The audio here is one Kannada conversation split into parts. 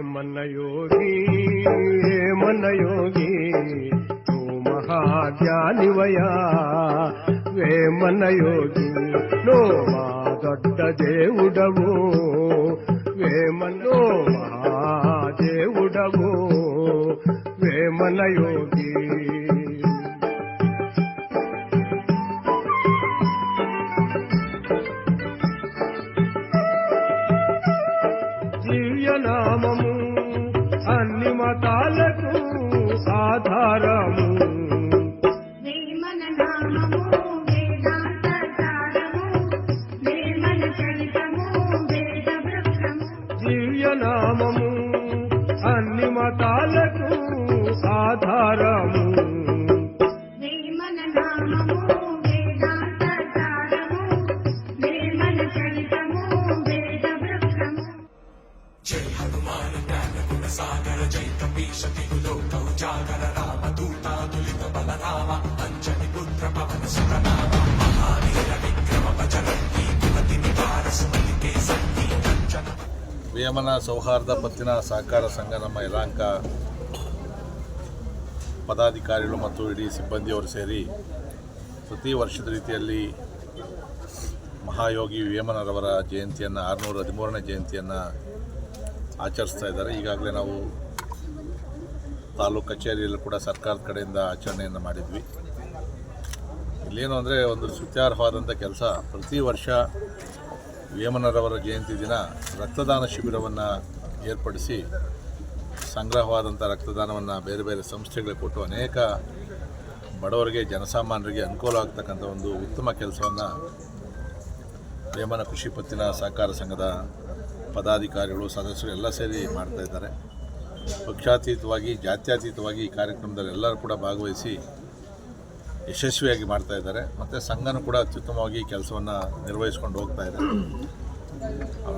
మన యోగి మన యోగి నువ్వు మహాజ్ఞానివయా వేమన యోగి నువ్వు మా దొడ్డ దేవుడవు. వేమనో మహాదేవుడవు. వేమన యోగి నామము అన్ని మతాలకు ఆధారము. దివ్య నామము అన్ని మతాలకు ఆధారము. నామము ವೇಮನ ಸೌಹಾರ್ದ ಪತ್ತಿನ ಸಹಕಾರ ಸಂಘ ನಮ್ಮ ಇಲಾಂಕ ಪದಾಧಿಕಾರಿಗಳು ಮತ್ತು ಇಡೀ ಸಿಬ್ಬಂದಿಯವರು ಸೇರಿ ಪ್ರತಿ ವರ್ಷದ ರೀತಿಯಲ್ಲಿ ಮಹಾಯೋಗಿ ವೇಮನರವರ ಜಯಂತಿಯನ್ನು, ಆರುನೂರ ಹದಿಮೂರನೇ ಜಯಂತಿಯನ್ನು ಆಚರಿಸ್ತಾ ಇದ್ದಾರೆ. ಈಗಾಗಲೇ ನಾವು ತಾಲೂಕು ಕಚೇರಿಯಲ್ಲೂ ಕೂಡ ಸರ್ಕಾರದ ಕಡೆಯಿಂದ ಆಚರಣೆಯನ್ನು ಮಾಡಿದ್ವಿ. ಇಲ್ಲೇನು ಅಂದರೆ ಒಂದು ಸ್ತುತ್ಯಾರ್ಹವಾದಂಥ ಕೆಲಸ. ಪ್ರತಿ ವರ್ಷ ವೇಮನರವರ ಜಯಂತಿ ದಿನ ರಕ್ತದಾನ ಶಿಬಿರವನ್ನು ಏರ್ಪಡಿಸಿ ಸಂಗ್ರಹವಾದಂಥ ರಕ್ತದಾನವನ್ನು ಬೇರೆ ಬೇರೆ ಸಂಸ್ಥೆಗಳಿಗೆ ಕೊಟ್ಟು ಅನೇಕ ಬಡವರಿಗೆ, ಜನಸಾಮಾನ್ಯರಿಗೆ ಅನುಕೂಲ ಆಗ್ತಕ್ಕಂಥ ಒಂದು ಉತ್ತಮ ಕೆಲಸವನ್ನು ವೇಮನ ಕೃಷಿ ಪತ್ತಿನ ಸಹಕಾರ ಸಂಘದ ಪದಾಧಿಕಾರಿಗಳು, ಸದಸ್ಯರು ಎಲ್ಲ ಸೇರಿ ಮಾಡ್ತಾ ಇದ್ದಾರೆ. ಪಕ್ಷಾತೀತವಾಗಿ, ಜಾತ್ಯತೀತವಾಗಿ ಈ ಕಾರ್ಯಕ್ರಮದಲ್ಲಿ ಎಲ್ಲರೂ ಕೂಡ ಭಾಗವಹಿಸಿ ಯಶಸ್ವಿಯಾಗಿ ಮಾಡ್ತಾ ಇದ್ದಾರೆ. ಮತ್ತು ಸಂಘನೂ ಕೂಡ ಅತ್ಯುತ್ತಮವಾಗಿ ಕೆಲಸವನ್ನು ನಿರ್ವಹಿಸ್ಕೊಂಡು ಹೋಗ್ತಾ ಇದೆ.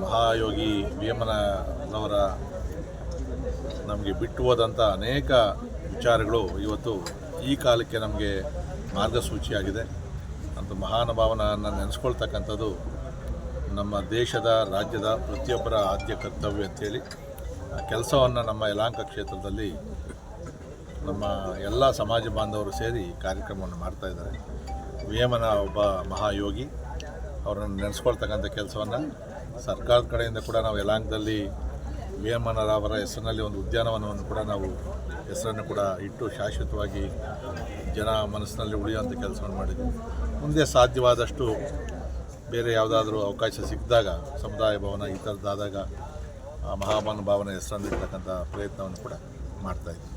ಮಹಾಯೋಗಿ ಭೀಮನವರ ನಮಗೆ ಬಿಟ್ಟು ಹೋದಂಥ ಅನೇಕ ವಿಚಾರಗಳು ಇವತ್ತು ಈ ಕಾಲಕ್ಕೆ ನಮಗೆ ಮಾರ್ಗಸೂಚಿಯಾಗಿದೆ. ಅಂತ ಮಹಾನುಭಾವನನ್ನು ನೆನೆಸ್ಕೊಳ್ತಕ್ಕಂಥದ್ದು ನಮ್ಮ ದೇಶದ, ರಾಜ್ಯದ ಪ್ರತಿಯೊಬ್ಬರ ಆದ್ಯ ಕರ್ತವ್ಯ ಅಂತೇಳಿ ಕೆಲಸವನ್ನು ನಮ್ಮ ಯಲಾಂಕ ಕ್ಷೇತ್ರದಲ್ಲಿ ನಮ್ಮ ಎಲ್ಲ ಸಮಾಜ ಬಾಂಧವರು ಸೇರಿ ಕಾರ್ಯಕ್ರಮವನ್ನು ಮಾಡ್ತಾ ಇದ್ದಾರೆ. ವೇಮನ ಒಬ್ಬ ಮಹಾಯೋಗಿ, ಅವರನ್ನು ನೆನೆಸ್ಕೊಳ್ತಕ್ಕಂಥ ಕೆಲಸವನ್ನು ಸರ್ಕಾರದ ಕಡೆಯಿಂದ ಕೂಡ ನಾವು ಯಲಾಂಗದಲ್ಲಿ ವೇಮನರವರ ಹೆಸರಿನಲ್ಲಿ ಒಂದು ಉದ್ಯಾನವನವನ್ನು ಕೂಡ ನಾವು ಹೆಸರನ್ನು ಕೂಡ ಇಟ್ಟು ಶಾಶ್ವತವಾಗಿ ಜನ ಮನಸ್ಸಿನಲ್ಲಿ ಉಳಿಯುವಂಥ ಕೆಲಸವನ್ನು ಮಾಡಿದ್ವಿ ಮುಂದೆ ಸಾಧ್ಯವಾದಷ್ಟು ಬೇರೆ ಯಾವುದಾದ್ರೂ ಅವಕಾಶ ಸಿಕ್ಕಿದಾಗ, ಸಮುದಾಯ ಭವನ ಈ ಥರದ್ದಾದಾಗ ಆ ಮಹಾನುಭಾವನ ಹೆಸರನ್ನು ಇರ್ತಕ್ಕಂಥ ಪ್ರಯತ್ನವನ್ನು ಕೂಡ ಮಾಡ್ತಾಯಿದ್ವಿ